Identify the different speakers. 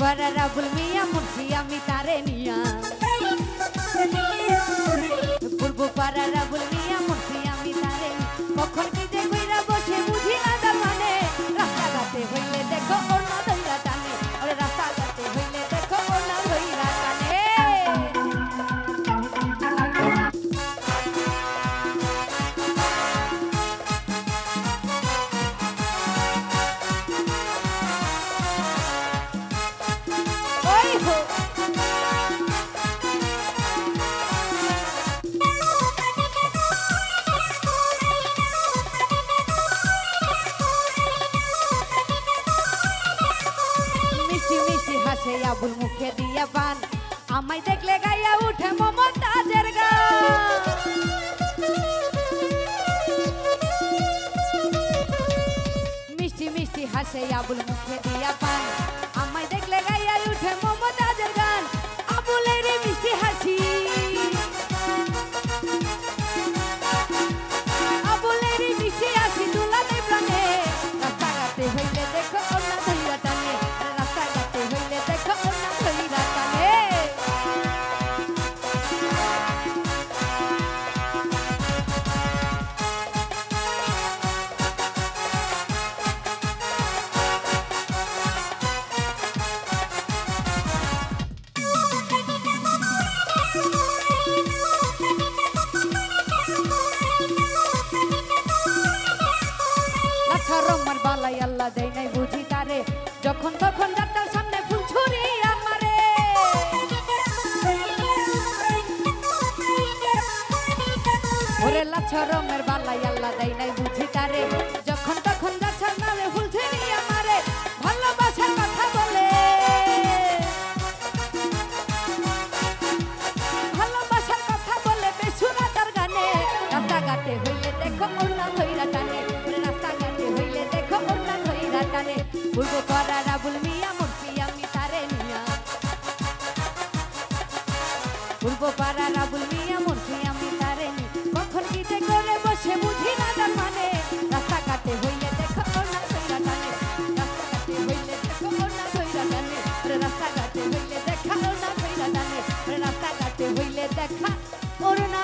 Speaker 1: করার আবুল মিয়া মুর্শি আমি তারে নিয়া। বলব পারার ওই হো মিষ্টি মিষ্টি হাসে আবুল মুখে দিয়া পান আমায় দেখলে গাইয়া উঠে মমতাজের গান মিষ্টি মিষ্টি হাসে আবুল মুখে দিয়া পান যখন তখন ডাক্তার সামনে ফুল ছুরি আমারে। ওরে লাচ্ছা রঙের বালাই আল্লাহ দেয় নাই বুঝি তারে। যখন তখন ডাক্তার নামে ফুল ছুরি আমারে, ভালোবাসার কথা বলে। ভালোবাসার কথা বলে বেসুরা তার গানে। রাস্তাঘাটে হইলে দেখো অন্য ধইরা টানে। রাস্তাঘাটে হইলে দেখো অন্য ধইরা টানে। পূর্ব পূর্ব পাড়া রাবুল মিয়া মন্ত্রী, আমি তারে কখন কি করে বসে বুঝি না মানে। রাস্তাঘাটে হইলে দেখো না সৈরা টানে। রাস্তাঘাটে হইলে দেখো না সৈরা হইলে দেখা না সৈরা হইলে দেখা ওর না